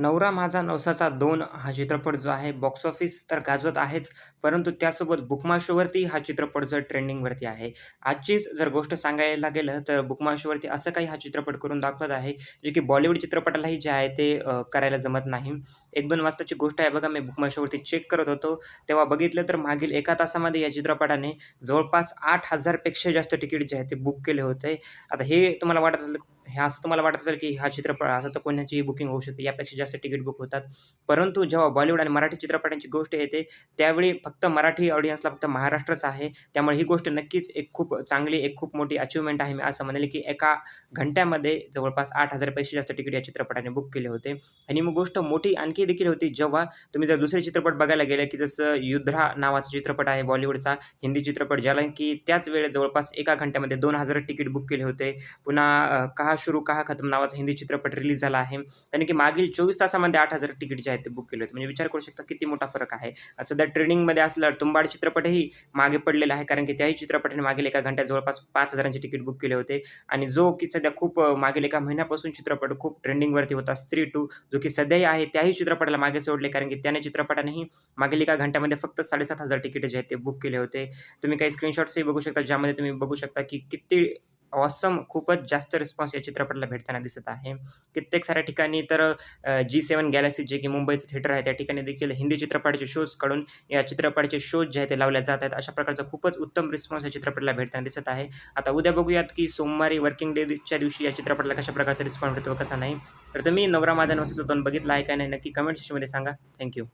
नवरा माझा नवसाचा दोन हा चित्रपट जो आहे बॉक्स ऑफिस तर गाजवत आहेच, परंतु त्यासोबत बुकमाशोवरती हा चित्रपट जर ट्रेंडिंगवरती आहे. आजचीच जर गोष्ट सांगायला गेलं तर बुकमाशोवरती असं काही हा चित्रपट करून दाखवत आहे, जे की बॉलिवूड चित्रपटालाही जे आहे ते करायला जमत नाही. 1-2 वाजताची गोष्ट आहे बघा, मी बुक चेक करत होतो, तेव्हा बघितलं तर मागील एका तासामध्ये या चित्रपटाने जवळपास आठ हजारपेक्षा जास्त तिकीट जे आहे ते बुक केले होते. आता हे तुम्हाला वाटत असेल हे असं तुम्हाला वाटत असेल की हा चित्रपट असं तर कोणाचीही बुकिंग होऊ शकते, यापेक्षा जास्त तिकीट बुक होतात. परंतु जेव्हा बॉलिवूड आणि मराठी चित्रपटांची गोष्ट येते, त्यावेळी फक्त मराठी ऑडियन्सला फक्त महाराष्ट्रच आहे. त्यामुळे ही गोष्ट नक्कीच एक खूप चांगली, एक खूप मोठी अचिव्हमेंट आहे. मी असं म्हणेल की एका घंट्यामध्ये जवळपास आठ हजारपेक्षा जास्त तिकीट या चित्रपटाने बुक केले होते. आणि मग गोष्ट मोठी आणखी देखील होती, जेव्हा तुम्ही जर दुसरे चित्रपट बघायला गेले, की जसं युध्रा नावाचा चित्रपट आहे बॉलिवूडचा हिंदी चित्रपट, ज्याला की त्याच वेळेत जवळपास एका घंट्यामध्ये दोन हजार तिकीट बुक केले होते. पुन्हा कहा शुरू कहा खतम नावाचा हिंदी चित्रपट रिलीज झाला आहे. त्याने की मागील 24 तासामध्ये आठ हजार तिकीट जे आहेत ते बुक केले होते. म्हणजे विचार करू शकता किती मोठा फरक आहे. सध्या ट्रेंडिंगमध्ये असलं तुंबाड चित्रपटही मागे पडलेला आहे, कारण की त्याही चित्रपटाने मागील एका घंट्यात जवळपास पाच हजारांचे तिकीट बुक केले होते. आणि जो की सध्या खूप मागील एका महिन्यापासून चित्रपट खूप ट्रेंडिंगवरती होता, स्त्री टू जो की सध्याही आहे, त्याही चित्रपटाला मागे सोडले, कारण की त्याने चित्रपटानेही मागील एका घंट्यामध्ये फक्त 7,500 तिकीट जे आहेत ते बुक केले होते. तुम्ही काही स्क्रीनशॉट्सही बघू शकता, ज्यामध्ये तुम्ही बघू शकता की किती ऑसम खूपच जास्त रिस्पॉन्स या चित्रपटाला भेटताना दिसत आहे. कित्येक साऱ्या ठिकाणी तर जी सेवन गॅलेक्सी जे की मुंबईचं थिएटर आहे, त्या ठिकाणी देखील हिंदी चित्रपटाचे शोज काढून या चित्रपटाचे शोज जे आहेत ते लावले जात आहेत. अशा प्रकारचा खूपच उत्तम रिस्पॉन्स या चित्रपटाला भेटताना दिसत आहे. आता उद्या बघूयात की सोमवारी वर्किंग डेच्या दिवशी या चित्रपटाला कशा प्रकारचा रिस्पॉन्स भेटतो, कसा नाही. तर तुम्ही नवरा माझा नवसाचा दोन बघितला आहे का नाही, नक्की कमेंट सेक्शनमध्ये सांगा. थँक्यू